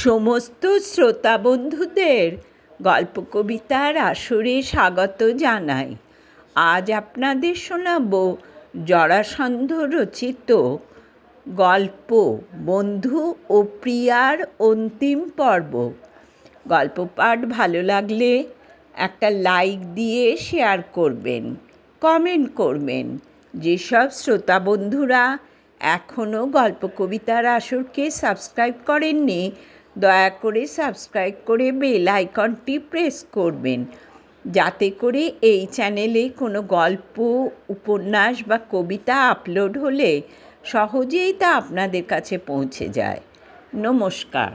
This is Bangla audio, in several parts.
সমস্ত শ্রোতা বন্ধুদের গল্প কবিতার আসরে স্বাগত জানাই। আজ আপনাদের শোনাব জরাসন্ধ রচিত গল্প বন্ধু ও প্রিয়ার অন্তিম পর্ব। গল্প পাঠ ভালো লাগলে একটা লাইক দিয়ে শেয়ার করবেন, কমেন্ট করবেন। যেসব শ্রোতা বন্ধুরা এখনও গল্প কবিতার আসরকে সাবস্ক্রাইব করেননি দয়া করে সাবস্ক্রাইব করে বেল আইকনটি প্রেস করবেন। যাতে করে এই চ্যানেলে কোনো গল্প, উপন্যাস বা কবিতা আপলোড হলে সহজেই তা আপনাদের কাছে পৌঁছে যায়। নমস্কার।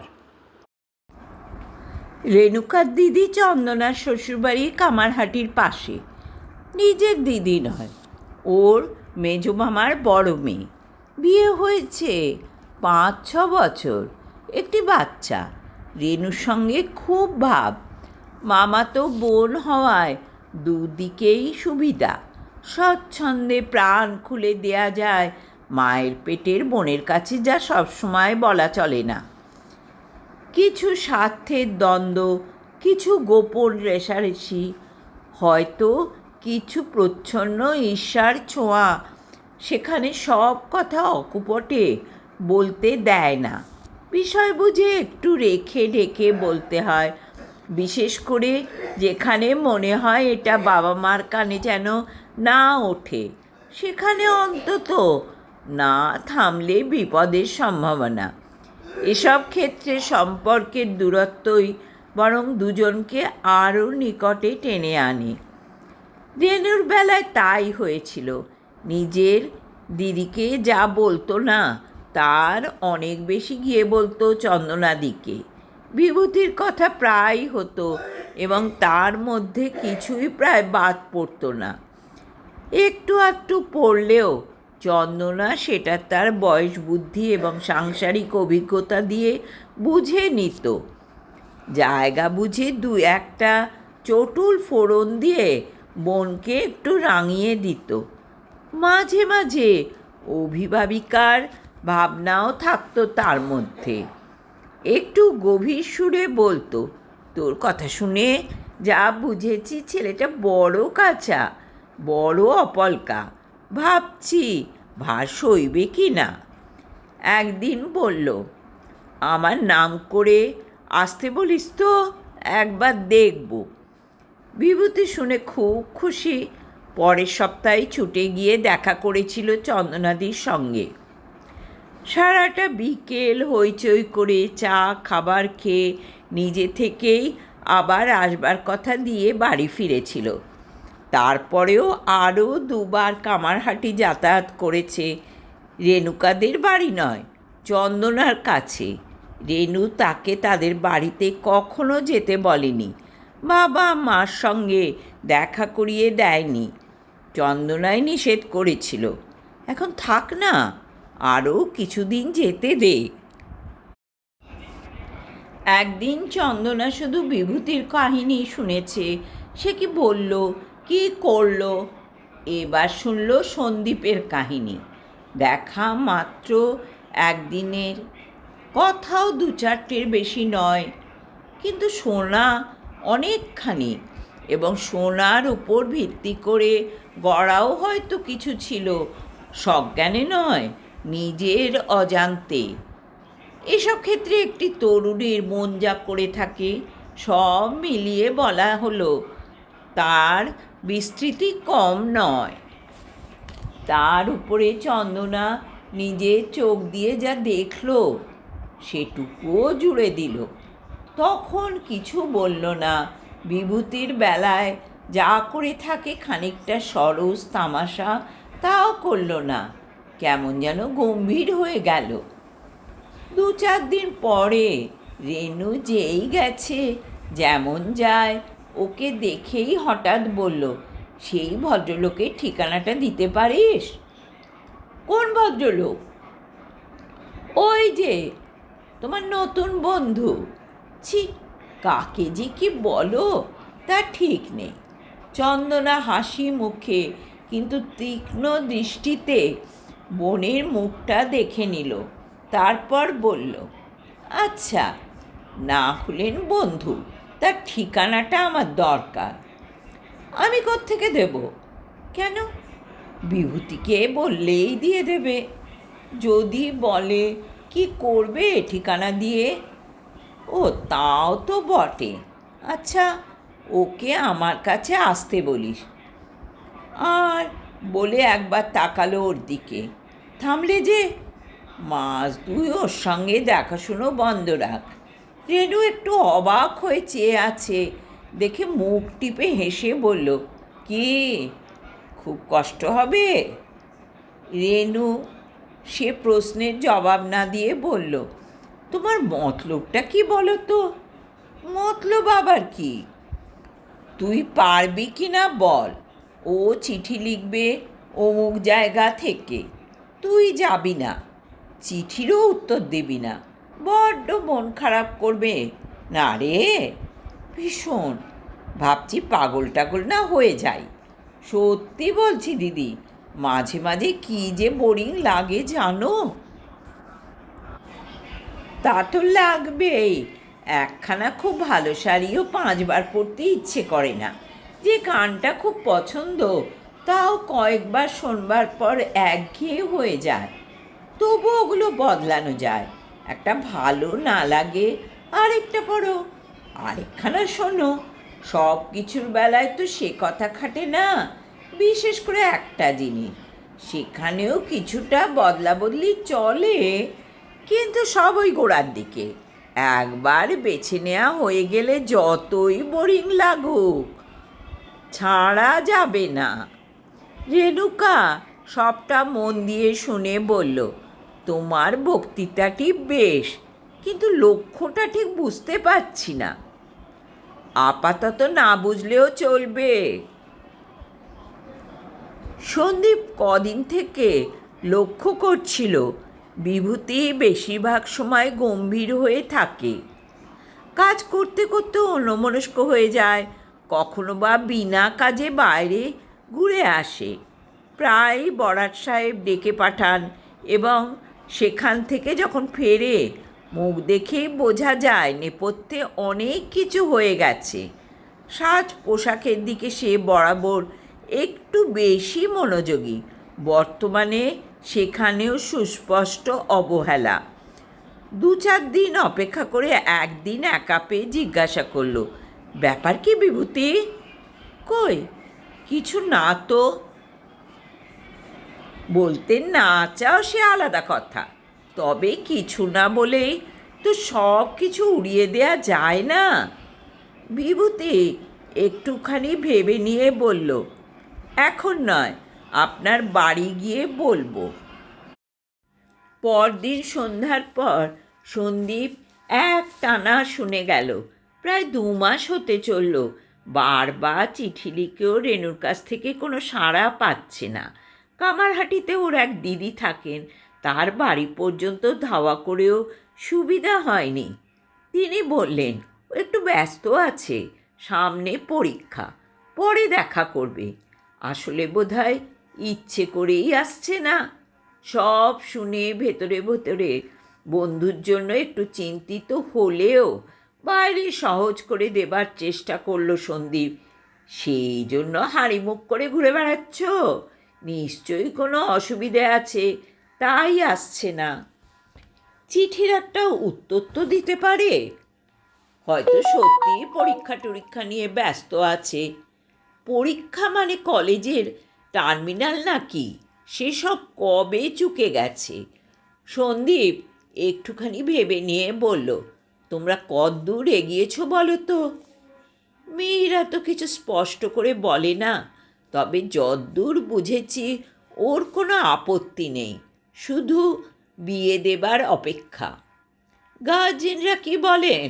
রেণুকার দিদি চন্দনার শ্বশুরবাড়ি কামারহাটির পাশে। নিজের দিদি নয়, ওর মেজো মামার বড় মেয়ে। বিয়ে হয়েছে পাঁচ ছ বছর। একটি বাচ্চা। রেনুর সঙ্গে খুব ভাব। মামা তো বোন হওয়ায় দুদিকেই সুবিধা। স্বচ্ছন্দে প্রাণ খুলে দেয়া যায় মায়ের পেটের বোনের কাছে যা সবসময় বলা চলে না। কিছু স্বার্থের দ্বন্দ্ব, কিছু গোপন রেশারেশি, হয়তো কিছু প্রচ্ছন্ন ঈর্ষার ছোঁয়া, সেখানে সব কথা অকুপটে বলতে দেয় না। বিষয় বুঝে একটু রেখে ঢেকে বলতে হয়। বিশেষ করে যেখানে মনে হয় এটা বাবা মার কানে যেন না ওঠে, সেখানে অন্তত না থামলে বিপদের সম্ভাবনা। এসব ক্ষেত্রে সম্পর্কের দূরত্বই বরং দুজনকে আরও নিকটে টেনে আনে। রেনুর বেলায় তাই হয়েছিল। নিজের দিদিকে যা বলতো না তার অনেক বেশি গিয়ে বলতো চন্দনাদিকে। বিভূতির কথা প্রায় হতো এবং তার মধ্যে কিছুই প্রায় বাদ পড়তো না। একটু আধটু পড়লেও চন্দনা সেটা তার বয়স বুদ্ধি এবং সাংসারিক অভিজ্ঞতা দিয়ে বুঝে নিত। জায়গা বুঝে দু একটা চটুল ফোড়ন দিয়ে বোনকে একটু রাঙিয়ে দিত। মাঝে মাঝে অভিভাবিকার ভাবনাও থাকতো তার মধ্যে। একটু গভীর সুরে বলতো, তোর কথা শুনে যা বুঝেছি ছেলেটা বড় কাঁচা, বড় অপলকা, ভাবছি ভার সইবে কি না? একদিন বলল, আমার নাম করে আসতে বলিস তো, একবার দেখব। বিভূতি শুনে খুব খুশি, পরের সপ্তাহে ছুটে গিয়ে দেখা করেছিল চন্দনাদির সঙ্গে। সারাটা বিকেল হইচই করে চা, খাবার খেয়ে নিজে থেকেই আবার আসবার কথা দিয়ে বাড়ি ফিরেছিল। তারপরেও আরও দুবার কামারহাটি যাতায়াত করেছে রেণুকাদের বাড়ি নয়, চন্দনার কাছে। রেণু তাকে তাদের বাড়িতে কখনো যেতে বলেনি, বাবা মার সঙ্গে দেখা করিয়ে দেয়নি। চন্দনাই নিষেধ করেছিল, এখন থাক না। আরও কিছুদিন যেতে দে। একদিন চন্দনা শুধু বিভূতির কাহিনী শুনেছে। সে কি বলল, কি করল? এবার শুনল সন্দীপের কাহিনী। দেখা মাত্র একদিনের। কথাও দু চারটের বেশি নয়, কিন্তু সোনা অনেকখানি এবং সোনার উপর ভিত্তি করে গড়াও হয়তো কিছু ছিল। সজ্ঞানে নয় নিজের অজান্তে। এসব ক্ষেত্রে একটি তরুণীর মন যা করে থাকে, সব মিলিয়ে বলা হলো, তার বিস্তৃতি কম নয়। তার উপরে চন্দনা নিজের চোখ দিয়ে যা দেখল, সেটুকুও জুড়ে দিল। তখন কিছু বলল না। বিভূতির বেলায় যা করে থাকে খানিকটা সরস তামাশা, তাও করল না। কেমন যেন গম্ভীর হয়ে গেল। দু চার দিন পরে রেনু যেই গেছে, যেমন যায়, ওকে দেখেই হঠাৎ বলল, সেই ভদ্রলোকের ঠিকানাটা দিতে পারিস? কোন ভদ্রলোক? ওই যে, তোমার নতুন বন্ধু। ছি, কাকে যে কি বলো, তা ঠিক নেই। চন্দনা হাসি মুখে, কিন্তু তীক্ষ্ণ দৃষ্টিতে বোনের মুখটা দেখে নিল, তারপর বলল আচ্ছা না হলেন বন্ধু, তার ঠিকানাটা আমার দরকার। আমি থেকে দেব? কেন? বিভূতিকে বললেই দিয়ে দেবে। যদি বলে, কি করবে ঠিকানা দিয়ে? ও, তাও তো বটে। আচ্ছা ওকে আমার কাছে আসতে বলিস। আর বলে একবার তাকালো ওর দিকে। থামলে যে? মাস দুই ওর সঙ্গে দেখাশুনো বন্ধ রাখ। রেনু একটু অবাক হয়ে চেয়ে আছে, দেখে মুখ টিপে হেসে বলল, কি? খুব কষ্ট হবে? রেনু সে প্রশ্নের জবাব না দিয়ে বলল, তোমার মতলবটা কি বলো তো? মতলব আবার কি? তুই পারবি কি না বল? ও চিঠি লিখবে অমুক জায়গা থেকে। তুই যাবি না। চিঠিরও উত্তর দিবি না। বড্ড মন খারাপ করবে। না রে, ভীষণ। ভাবছি পাগল টাগল না হয়ে যাই। সত্যি বলছি দিদি, মাঝে মাঝে কি যে বোরিং লাগে জানো? তা তো লাগবেই। একখানা খুব ভালো শাড়িও পাঁচবার পরতে ইচ্ছে করে না। যে গানটা খুব পছন্দ, তাও কয়েকবার শোনবার পর একঘেয়ে হয়ে যায়। তবু ওগুলো বদলানো যায়। একটা ভালো না লাগে, আরেকটা পড়ো আরেকখানা শোনো সব কিছুর বেলায় তো সে কথা খাটে না, বিশেষ করে একটা জিনিস। সেখানেও কিছুটা বদলা বদলি চলে, কিন্তু সব ওই গোড়ার দিকে। একবার বেছে নেওয়া হয়ে গেলে যতই বোরিং লাগুক ছাড়া যাবে না। রেণুকা সবটা মন দিয়ে শুনে বলল, তোমার বক্তৃতাটি বেশ, কিন্তু লক্ষ্যটা ঠিক বুঝতে পারছি না। আপাতত না বুঝলেও চলবে। সন্দীপ কদিন থেকে লক্ষ্য করছিল, বিভূতি বেশিরভাগ সময় গম্ভীর হয়ে থাকে। কাজ করতে করতে অন্যমনস্ক হয়ে যায় কখনো বা বিনা কাজে বাইরে ঘুরে আসে। প্রায় বরাট সাহেব ডেকে পাঠান এবং সেখান থেকে যখন ফেরে, মুখ দেখেই বোঝা যায় নেপথ্যে অনেক কিছু হয়ে গেছে। সাজ পোশাকের দিকে সে বরাবর একটু বেশি মনোযোগী। বর্তমানে সেখানেও সুস্পষ্ট অবহেলা। দু চার দিন অপেক্ষা করে একদিন একা পেয়ে জিজ্ঞাসা করল ব্যাপার কি বিভূতি? কই? কিছু না তো। বলতে না চাও সে আলাদা কথা। তবে কিছু না বলেই তো সব কিছু উড়িয়ে দেয়া যায় না। বিভূতি একটুখানি ভেবে নিয়ে বলল, এখন নয়, আপনার বাড়ি গিয়ে বলব। পরদিন সন্ধ্যার পর সন্দীপ এক টানা শুনে গেল প্রায় দু মাস হতে চলল। বারবার চিঠি লিখেও রেনুর কাছ থেকে কোনো সাড়া পাচ্ছে না। কামারহাটিতে ওর এক দিদি থাকেন। তার বাড়ি পর্যন্ত ধাওয়া করেও সুবিধা হয়নি। তিনি বললেন একটু ব্যস্ত আছে, সামনে পরীক্ষা, পরে দেখা করবে। আসলে বোধহয় ইচ্ছে করেই আসছে না। সব শুনে ভেতরে ভেতরে বন্ধুর জন্য একটু চিন্তিত হলেও বাইরে সহজ করে দেবার চেষ্টা করল সন্দীপ। সেই জন্য হাঁড়ি মুখ করে ঘুরে বেড়াচ্ছ। নিশ্চয়ই কোনো অসুবিধে আছে, তাই আসছে না। চিঠির একটা উত্তর তো দিতে পারে। হয়তো সত্যি পরীক্ষা টরীক্ষা নিয়ে ব্যস্ত আছে। পরীক্ষা মানে কলেজের টার্মিনাল নাকি? সেসব কবে চুকে গেছে? সন্দীপ একটুখানি ভেবে নিয়ে বলল তোমরা কদ্দূর এগিয়েছ বলো তো? মেয়েরা তো কিছু স্পষ্ট করে বলে না, তবে যদ্দূর বুঝেছি ওর কোনো আপত্তি নেই, শুধু বিয়ে দেবার অপেক্ষা। গার্জেনরা কি বলেন?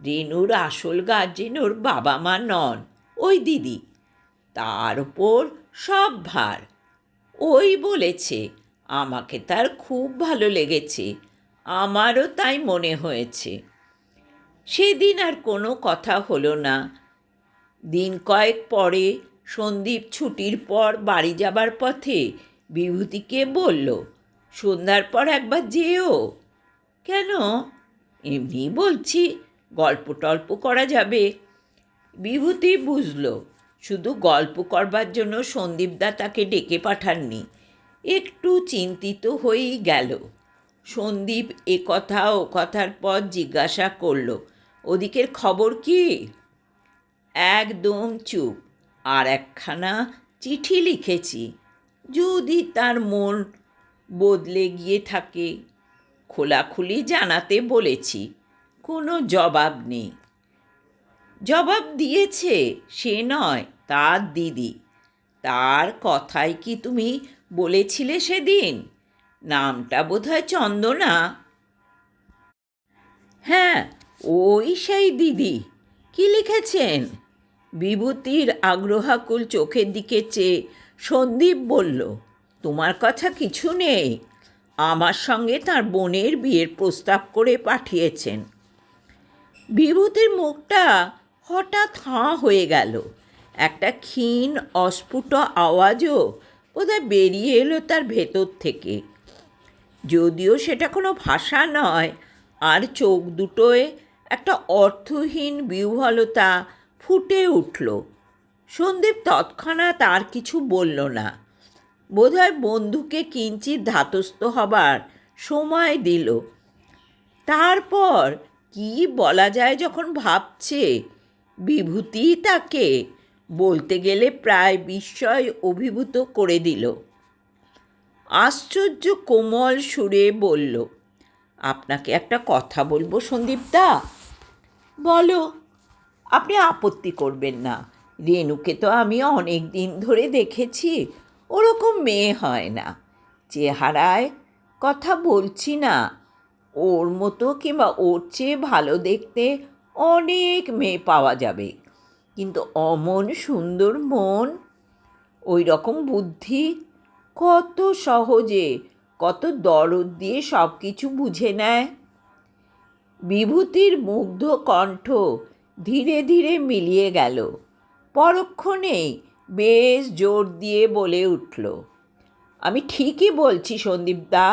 রেনুর আসল গার্জেন ওর বাবা মা নন, ওই দিদি। তার ওপর সব ভার। ওই বলেছে, আমাকে তার খুব ভালো লেগেছে। আমারও তাই মনে হয়েছে। সেদিন আর কোনো কথা হলো না। দিন কয়েক পরে সন্দীপ ছুটির পর বাড়ি যাবার পথে বিভূতিকে বলল, সন্ধ্যার পর একবার যেও। কেন? এমনি বলছি, গল্প টল্প করা যাবে। বিভূতি বুঝল, শুধু গল্প করবার জন্য সন্দীপদা তাকে ডেকে পাঠাননি। একটু চিন্তিত হয়েই গেল। সন্দীপ এ কথা ও কথার পর জিজ্ঞাসা করল, ওদিকের খবর কি? একদম চুপ। আর একখানা চিঠি লিখেছি। যদি তার মন বদলে গিয়ে থাকে, খোলাখুলি জানাতে বলেছি। কোনো জবাব নেই। জবাব দিয়েছে সে নয়, তার দিদি। তার কথাই কি তুমি বলেছিলে সেদিন? নামটা বোধহয় চন্দনা। হ্যাঁ ওই সেই দিদি। কি লিখেছেন? বিভূতির আগ্রহাকুল চোখের দিকে চেয়ে সন্দীপ বলল, তোমার কথা কিছু নেই। আমার সঙ্গে তার বোনের বিয়ের প্রস্তাব করে পাঠিয়েছেন। বিভূতির মুখটা হঠাৎ হাঁ হয়ে গেল। একটা ক্ষীণ, অস্ফুট আওয়াজও বোধহয় বেরিয়ে এলো তার ভেতর থেকে। যদিও সেটা কোনো ভাষা নয়, আর চোখ দুটোয় একটা অর্থহীন বিহ্বলতা ফুটে উঠল। সন্দীপ তৎক্ষণাৎ আর কিছু বলল না। বোধহয় বন্ধুকে কিঞ্চিত ধাতস্থ হবার সময় দিল। তারপর কি বলা যায় যখন ভাবছে? বিভূতি তাকে বলতে গেলে প্রায় বিস্ময় অভিভূত করে দিল। আশ্চর্য কোমল সুরে বলল আপনাকে একটা কথা বলব সন্দীপদা? বলো। আপনি আপত্তি করবেন না। রেনুকে তো আমি অনেক দিন ধরে দেখেছি ওরকম মেয়ে হয় না। চেহারায় কথা বলছি না। ওর মতো কিংবা ওর চেয়ে ভালো দেখতে অনেক মেয়ে পাওয়া যাবে। কিন্তু অমন সুন্দর মন ওই রকম বুদ্ধি কত সহজে, কত দরদ দিয়ে সব কিছু বুঝে নেয়। বিভূতির মুগ্ধ কণ্ঠ ধীরে ধীরে মিলিয়ে গেল। পরক্ষণেই বেশ জোর দিয়ে বলে উঠল, আমি ঠিকই বলছি সন্দীপদা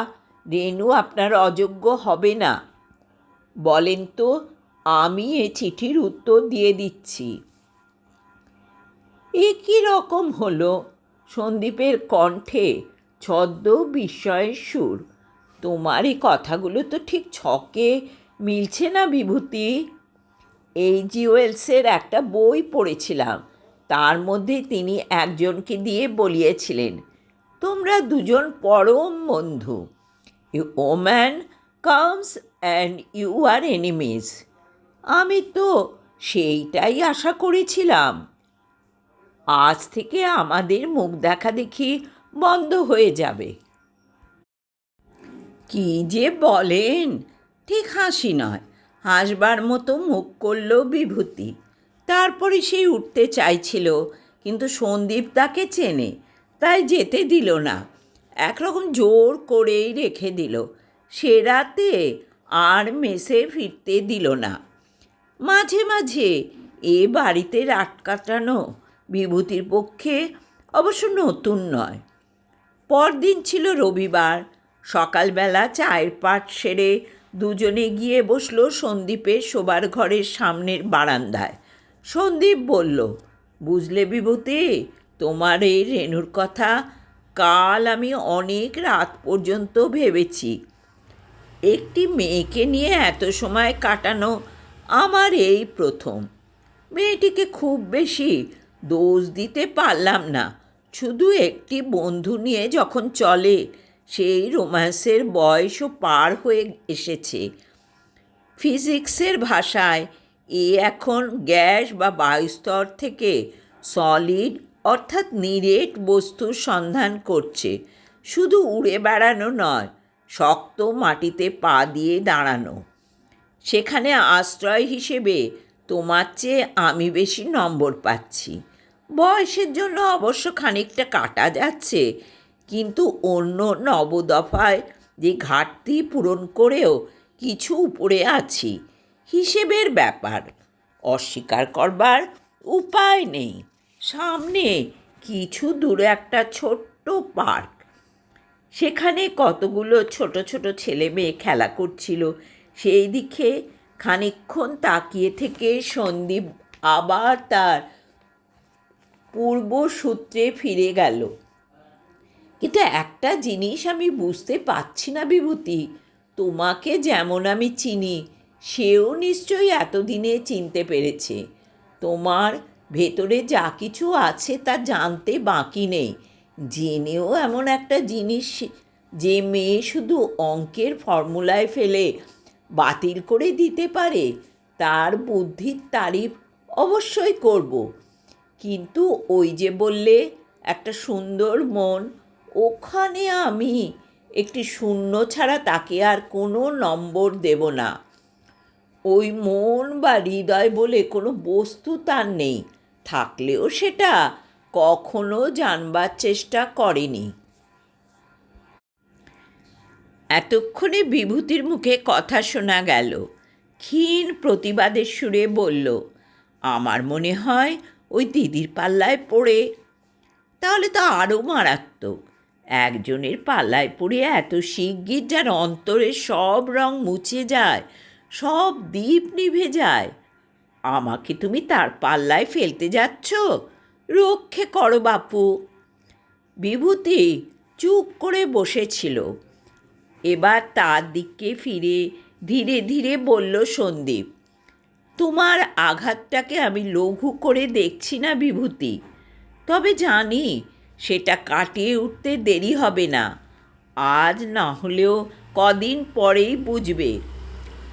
রেনু আপনার অযোগ্য হবে না। বলেন তো, আমি এ চিঠির উত্তর দিয়ে দিচ্ছি। এ রকম হলো সন্দীপের কণ্ঠে ছদ্ম বিস্ময়ের সুর। তোমার এই কথাগুলো তো ঠিক ছকে। মিলছে না বিভূতি। এই জিওয়েলসের একটা বই পড়েছিলাম। তার মধ্যে তিনি একজনকে দিয়ে বলিয়েছিলেন, তোমরা দুজন পরম বন্ধু। You woman comes and you are enemies. আমি তো সেইটাই আশা করেছিলাম। আজ থেকে আমাদের মুখ দেখা দেখি বন্ধ হয়ে যাবে। কি যে বলেন? ঠিক হাসি নয়। হাসবার মতো মুখ করল বিভূতি। তারপরে সেই উঠতে চাইছিল, কিন্তু সন্দীপ তাকে চেনে, তাই যেতে দিল না। একরকম জোর করেই রেখে দিল। সে রাতে আর মেসে ফিরতে দিল না। মাঝে মাঝে এ বাড়িতে রাত কাটানো বিভূতির পক্ষে অবশ্য নতুন নয়। পরদিন ছিল রবিবার। সকালবেলা চায়ের পাট সেরে দুজনে গিয়ে বসল সন্দীপের শোবার ঘরের সামনের বারান্দায়। সন্দীপ বলল, বুঝলে বিভূতি, তোমার এই রেনুর কথা কাল আমি অনেক রাত পর্যন্ত ভেবেছি। একটি মেয়েকে নিয়ে এত সময় কাটানো আমার এই প্রথম। মেয়েটিকে খুব বেশি দোষ দিতে পারলাম না। শুধু একটি বন্ধু নিয়ে যখন চলে, সেই রোম্যান্সের বয়সও পার হয়ে এসেছে। ফিজিক্সের ভাষায়, এ এখন গ্যাস বা বায়ুস্তর থেকে সলিড অর্থাৎ নিরেট বস্তুর সন্ধান করছে। শুধু উড়ে বেড়ানো নয়, শক্ত মাটিতে পা দিয়ে দাঁড়ানো। সেখানে আশ্রয় হিসেবে তোমার চেয়ে আমি বেশি নম্বর পাচ্ছি। বয়সের জন্য অবশ্য খানিকটা কাটা যাচ্ছে। কিন্তু অন্য নবদফায় যে ঘাটতি পূরণ করেও কিছু উপরে আছি, হিসেবের ব্যাপার। অস্বীকার করবার উপায় নেই। সামনে কিছু দূরে একটা ছোট্ট পার্ক। সেখানে কতগুলো ছোট ছোট ছেলে মেয়ে খেলা করছিল। সেই দিকে খানিকক্ষণ তাকিয়ে থেকে সন্দীপ আবার তার পূর্বসূত্রে ফিরে গেল। কিন্তু একটা জিনিস আমি বুঝতে পারছি না বিভূতি, তোমাকে যেমন আমি চিনি, সেও নিশ্চয়ই এতদিনে চিনতে পেরেছে। তোমার ভেতরে যা কিছু আছে তা জানতে বাকি নেই। জেনেও এমন একটা জিনিস যে মেয়ে শুধু অঙ্কের ফর্মুলায় ফেলে বাতিল করে দিতে পারে, তার বুদ্ধির তারিফ অবশ্যই করব। কিন্তু ওই যে বললে, একটা সুন্দর মন, ওখানে আমি একটি শূন্য ছাড়া তাকে আর কোনো নম্বর দেব না। ওই মন বা হৃদয় বলে কোনো বস্তু তার নেই, থাকলেও সেটা কখনো জানবার চেষ্টা করেনি। এতক্ষণে বিভূতির মুখে কথা শোনা গেল। ক্ষীণ প্রতিবাদের সুরে বলল, আমার মনে হয় ওই দিদির পাল্লায় পড়ে। তাহলে তো আরও মারাত্মক। একজনের পাল্লায় পড়ে এত শিগগির যার অন্তরের সব রং মুছে যায়, সব দ্বীপ নিভে যায়। আমাকে তুমি তার পাল্লায় ফেলতে যাচ্ছ? রক্ষে করো বাপু। বিভূতি চুপ করে বসেছিল। এবার তার দিকে ফিরে ধীরে ধীরে বলল সন্দীপ তোমার আঘাতটাকে আমি লঘু করে দেখছি না বিভূতি। তবে জানি সেটা কাটিয়ে উঠতে দেরি হবে না। আজ না হলেও কদিন পরেই বুঝবে।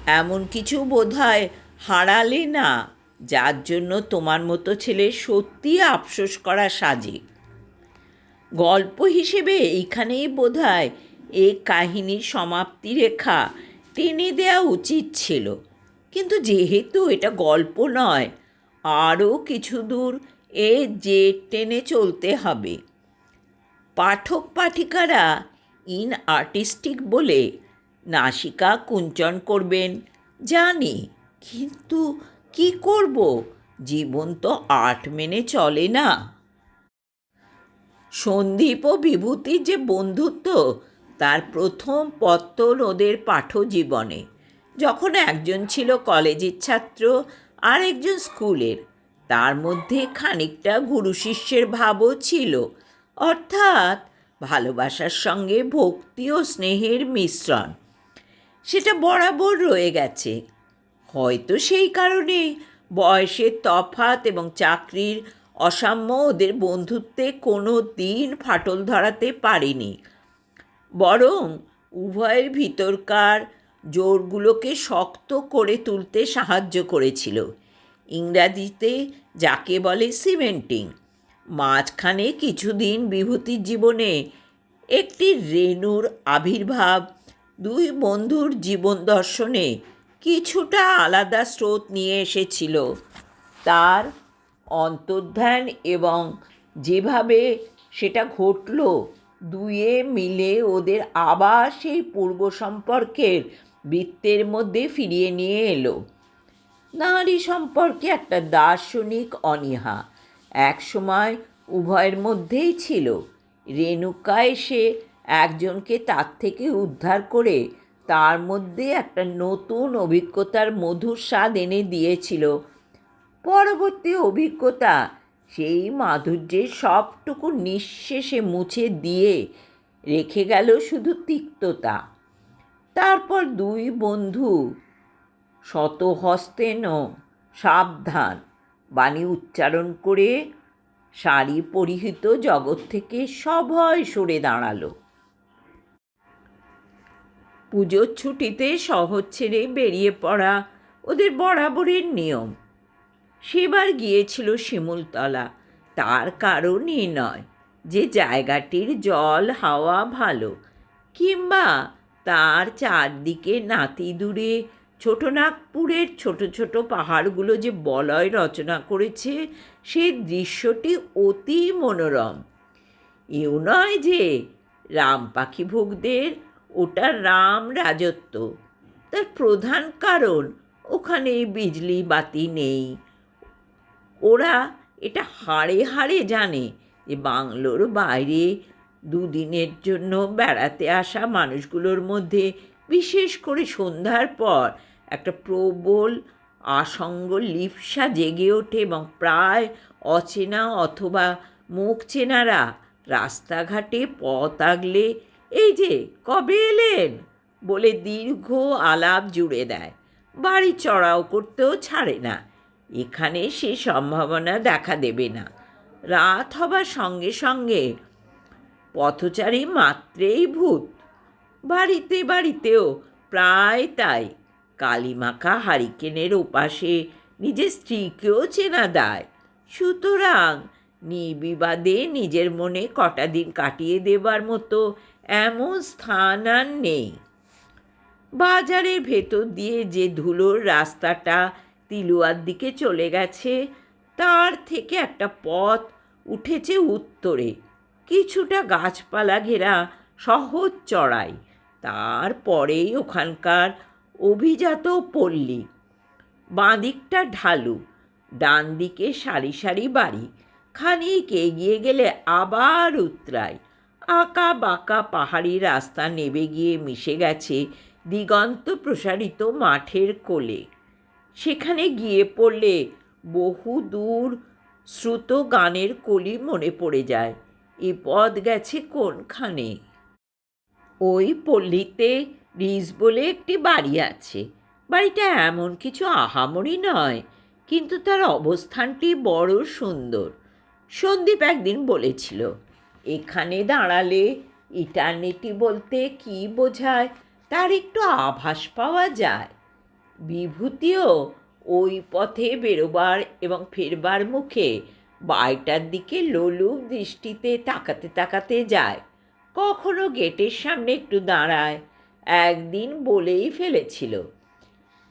এমন কিছু বোধহয় হারালে না, যার জন্য তোমার মতো ছেলে সত্যি আফসোস করা সাজে। গল্প হিসেবে এইখানেই বোধহয় এ কাহিনীর সমাপ্তি রেখা টেনে দেওয়া উচিত ছিল। কিন্তু যেহেতু এটা গল্প নয়, আরও কিছু দূর এ যে টেনে চলতে হবে। পাঠক পাঠিকারা ইন আর্টিস্টিক বলে নাসিকা কুঞ্চন করবেন। জানি, কিন্তু কি করব? জীবন তো আর্ট মেনে চলে না। সন্দীপ ও বিভূতির যে বন্ধুত্ব, তার প্রথম পত্তন ওদের পাঠজীবনে। যখন একজন ছিল কলেজের ছাত্র, আর একজন স্কুলের, তার মধ্যে খানিকটা গুরু শিষ্যের ভাবও ছিল। অর্থাৎ ভালোবাসার সঙ্গে ভক্তি ও স্নেহের মিশ্রণ। সেটা বরাবর রয়ে গেছে। হয়তো সেই কারণে বয়সের তফাত এবং চাকরির অসাম্য ওদের বন্ধুত্বে কোনো দিন ফাটল ধরাতে পারেনি। বরং উভয়ের ভিতরকার জোরগুলোকে শক্ত করে তুলতে সাহায্য করেছিল। ইংরাজিতে যাকে বলে সিমেন্টিং। মাঝখানে কিছুদিন বিভূতির জীবনে একটি রেণুর আবির্ভাব, দুই বন্ধুর জীবন দর্শনে কিছুটা আলাদা স্রোত নিয়ে এসেছিল। তার অন্তর্ধান এবং যেভাবে সেটা ঘটল, দুয়ে মিলে ওদের আবার সেই পূর্ব সম্পর্কের বৃত্তের মধ্যে ফিরিয়ে নিয়ে এলো। নারী সম্পর্কে একটা দার্শনিক অনীহা। একসময় উভয়ের মধ্যেই ছিল। রেণুকা এসে একজনকে তার থেকে উদ্ধার করে তার মধ্যে একটা নতুন অভিজ্ঞতার মধুর স্বাদ এনে দিয়েছিল। পরবর্তী অভিজ্ঞতা সেই মাধুর্যের সবটুকু নিঃশেষে মুছে দিয়ে রেখে গেল শুধু তিক্ততা। তারপর দুই বন্ধু। শত হস্তেন সাবধান। বাণী উচ্চারণ করে শাড়ি পরিহিত জগৎ থেকে সভয় সরে দাঁড়াল। পুজোর ছুটিতে শহর ছেড়ে বেরিয়ে পড়া ওদের বরাবরের নিয়ম। সেবার গিয়েছিল শিমুলতলা। তার কারণে নয় যে জায়গাটির জল হাওয়া ভালো, কিংবা তার চারদিকে নাতি দূরে ছোটনাগপুরের ছোট ছোট পাহাড়গুলো যে বলয় রচনা করেছে, সে দৃশ্যটি অতি মনোরম। এও নয় যে রাম পাখি ভোগদের ওটা রাম রাজত্ব। তার প্রধান কারণ, ওখানে বিজলি বাতি নেই। ওরা এটা হাড়ে হাড়ে জানে যে বাংলোর বাইরে দুদিনের জন্য বেড়াতে আসা মানুষগুলোর মধ্যে, বিশেষ করে সন্ধ্যার পর, একটা প্রবল, আসঙ্গ লিপসা জেগে ওঠে এবং প্রায় অচেনা অথবা মুখ চেনারা রাস্তাঘাটে পথ আগলে, এই যে, কবে এলেন? বলে দীর্ঘ আলাপ জুড়ে দেয়। বাড়ি চড়াও করতেও ছাড়ে না। এখানে সে সম্ভাবনা দেখা দেবে না। রাত হবার সঙ্গে সঙ্গে পথচারী মাত্রেই ভূত। বাড়িতে বাড়িতেও প্রায় তাই। কালিমাখা হারিকেনের ওপাশে নিজের স্ত্রীকেও চেনা দেয়। সুতরাং নির্বিবাদে নিজের মনে কটা দিন কাটিয়ে দেবার মতো এমন স্থান আর নেই। বাজারের ভেতর দিয়ে যে ধুলোর রাস্তাটা তিলুয়ার দিকে চলে গেছে, তার থেকে একটা পথ উঠেছে উত্তরে। কিছুটা গাছপালা ঘেরা সহজ চড়াই। তারপরেই ওখানকার অভিজাত পল্লী। বাঁদিকটা ঢালু ডান দিকে সারি সারি বাড়ি। খানিক এগিয়ে গেলে আবার উতরায় আঁকা বাঁকা পাহাড়ি রাস্তা নেবে গিয়ে মিশে গেছে দিগন্ত প্রসারিত মাঠের কোলে। সেখানে গিয়ে পড়লে বহু দূর শ্রুত গানের কলি মনে পড়ে যায়। এ পথ গেছে কোনখানে? ওই পল্লীতে রিজ বলে একটি বাড়ি আছে। বাড়িটা এমন কিছু আহামরি নয়, কিন্তু তার অবস্থানটি বড় সুন্দর। সন্দীপ একদিন বলেছিল, এখানে দাঁড়ালে ইটার্নিটি বলতে কি বোঝায়? তার একটু আভাস পাওয়া যায়। বিভূতিও ওই পথে বেরোবার এবং ফেরবার মুখে বাড়িটার দিকে লোলুপ দৃষ্টিতে তাকাতে তাকাতে যায়। কখনো গেটের সামনে একটু দাঁড়ায়, একদিন বলেই ফেলেছিল।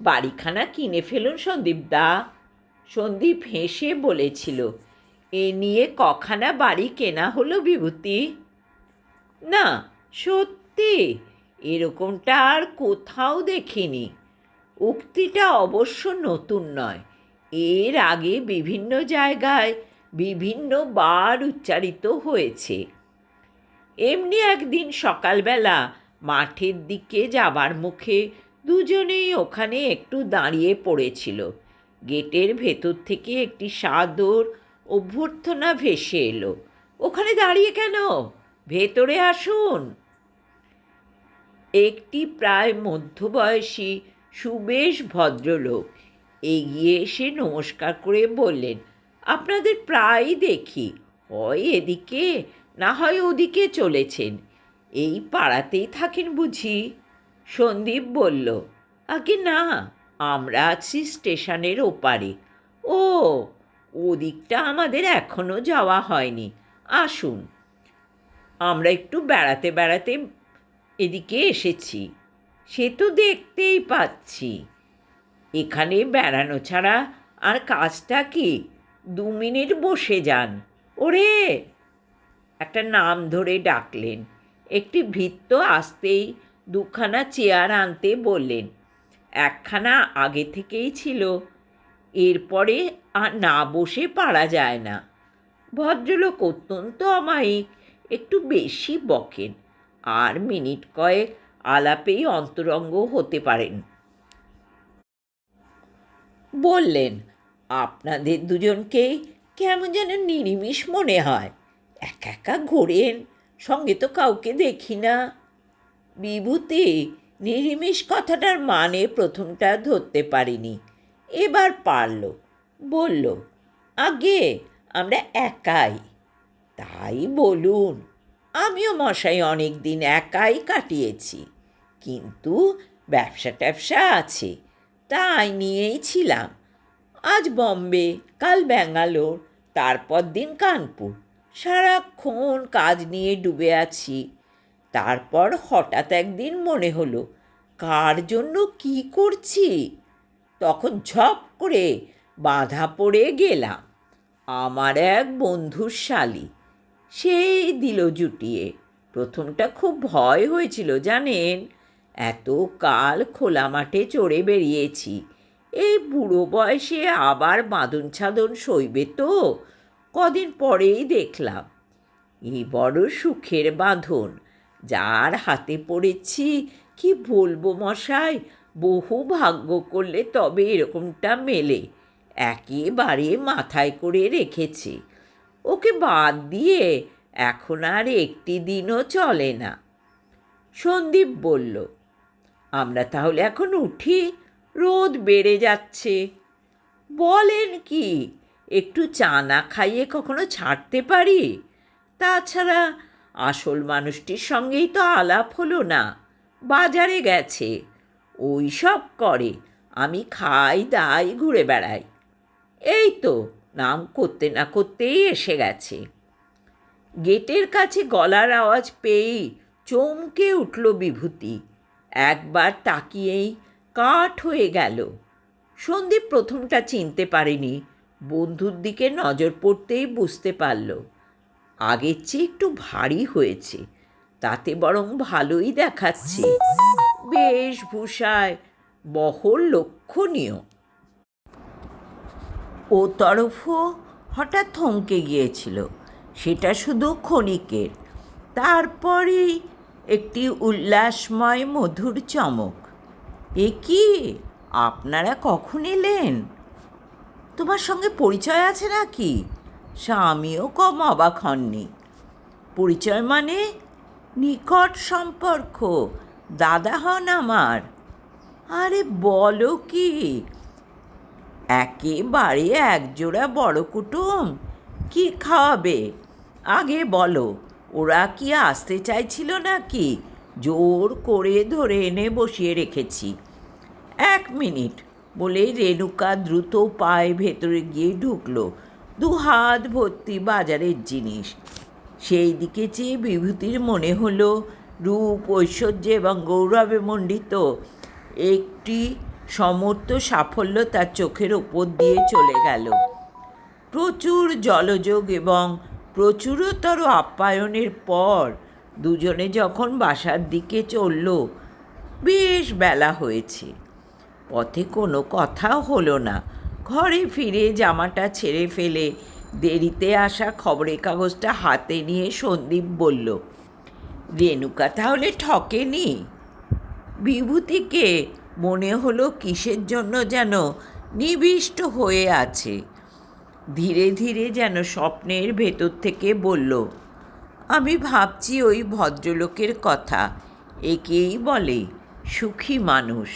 বাড়িখানা কিনে ফেলুন সন্দীপ দা। সন্দীপ হেসে বলেছিল, এ নিয়ে কখানা বাড়ি কেনা হলো বিভূতি? না, সত্যি, এরকমটা আর কোথাও দেখিনি। উক্তিটা অবশ্য নতুন নয়। এর আগে বিভিন্ন জায়গায় বিভিন্ন বার উচ্চারিত হয়েছে। এমনি একদিন সকালবেলা মাঠের দিকে যাবার মুখে দুজনেই ওখানে একটু দাঁড়িয়ে পড়েছিল। গেটের ভেতর থেকে একটি সাদর অভ্যর্থনা ভেসে এলো। ওখানে দাঁড়িয়ে কেন? ভেতরে আসুন। একটি প্রায় মধ্যবয়সী সুবেশ ভদ্রলোক এগিয়ে এসে নমস্কার করে বললেন আপনাদের প্রায়ই দেখি। হয় এদিকে, না হয় ওদিকে চলেছেন। এই পাড়াতেই থাকেন বুঝি? সন্দীপ বলল, আগে না, আমরা আছি স্টেশনের ওপারে। ও, ওদিকটা আমাদের এখনও যাওয়া হয়নি। আসুন। আমরা একটু বেড়াতে বেড়াতে এদিকে এসেছি। সে তো দেখতেই পাচ্ছি। এখানে বেড়ানো ছাড়া আর কাজটা কি? দু মিনিট বসে যান। ওরে! একটা নাম ধরে ডাকলেন। একটি ভিত্ত আসতেই দুখানা চেয়ার আনতে বললেন, একখানা আগে থেকেই ছিল, এরপরে আর না বসে পারা যায় না। ভদ্রলোক অত্যন্ত অমায়িক, একটু বেশি বকেন, আর মিনিট কয়েক আলাপেই অন্তরঙ্গ হতে পারেন। বললেন আপনাদের দুজনকেই কেমন যেন নিরিমিষ মনে হয়। একা একা ঘোরেন, সঙ্গে তো কাউকে দেখি না। বিভূতি, নিরিমিষ কথাটার মানে প্রথমটা ধরতে পারিনি। এবার পারল, বলল, আগে আমরা একাই। তাই বলুন, আমিও মশাই অনেক দিন একাই কাটিয়েছি, কিন্তু ব্যবসা ট্যাবসা আছে, তাই নিয়েই ছিলাম। আজ বম্বে, কাল ব্যাঙ্গালোর, তারপর দিন কানপুর। সারাক্ষণ কাজ নিয়ে ডুবে আছি। তারপর হঠাৎ একদিন মনে হলো, কার জন্য কি করছি? তখন ঝপ করে বাধা পড়ে গেলাম। আমার এক বন্ধুর শালি, সেই দিল জুটিয়ে। প্রথমটা খুব ভয় হয়েছিল, জানেন? এত কাল খোলা মাঠে চড়ে বেরিয়েছি। এই বুড়ো বয়সে আবার বাঁধন ছাদন সইবে তো? কদিন পরেই দেখলাম। এই বড় সুখের বাঁধন। যার হাতে পড়েছি, কি বলব মশাই? বহু ভাগ্য করলে তবে এরকমটা মেলে। একেবারে মাথায় করে রেখেছি। ওকে বাদ দিয়ে এখন আর একটি দিনও চলে না। সন্দীপ বলল, আমরা তাহলে এখন উঠি। রোদ বেড়ে যাচ্ছে। বলেন কি, একটু চা না খাইয়ে কখনো ছাড়তে পারি? তাছাড়া আসল মানুষটির সঙ্গেই তো আলাপ হলো না, বাজারে গেছে, ওই সব করে, আমি খাই, দাই, ঘুরে বেড়াই। এই তো, নাম করতে না করতেই এসে গেছে। গেটের কাছে গলার আওয়াজ পেয়েই চমকে উঠল বিভূতি। একবার তাকিয়েই কাঠ হয়ে গেল। সন্দীপ প্রথমটা চিনতে পারেনি। বন্ধুর দিকে নজর পড়তেই বুঝতে পারল, আগের চেয়ে একটু ভারী হয়েছে। তাতে বরং ভালোই দেখাচ্ছে। বেশভূষায় বহর লক্ষণীয়। ও তরফও হঠাৎ থমকে গিয়েছিল। সেটা শুধু ক্ষণিকের। তারপরেই একটি উল্লাসময় মধুর চমক। এ কি? আপনারা কখন এলেন? তোমার সঙ্গে পরিচয় আছে নাকি? স্বামীও কম অবাক হননি। পরিচয় মানে নিকট সম্পর্ক। দাদা হন আমার। আরে বলো কি? একেবারে একজোড়া বড় কুটুম। কি খাওয়াবে? আগে বলো, ওরা কি আসতে চাইছিল নাকি? জোর করে ধরে এনে বসিয়ে রেখেছি। এক মিনিট বলেই রেণুকা দ্রুত পায়ে ভেতরে গিয়ে ঢুকলো। দু হাত ভর্তি বাজারের জিনিস। সেই দিকে চেয়ে বিভূতির মনে হলো, রূপ, ঐশ্বর্য এবং গৌরবে মণ্ডিত। একটি সমর্থ সাফল্য তার চোখের ওপর দিয়ে চলে গেল। প্রচুর জলযোগ এবং প্রচুরতর আপ্যায়নের পর দুজনে যখন বাসার দিকে চলল, বেশ বেলা হয়েছে। পথে কোনো কথা হলো না। ঘরে ফিরে জামাটা ছেড়ে ফেলে দেরিতে আসা খবরের কাগজটা হাতে নিয়ে সন্দীপ বলল, রেণুকা তাহলে ঠকেনি? বিভূতিকে মনে হলো কিসের জন্য যেন নিবিষ্ট হয়ে আছে। ধীরে ধীরে যেন স্বপ্নের ভেতর থেকে বলল আমি ভাবছি ওই ভদ্রলোকের কথা। একেই বলে সুখী মানুষ।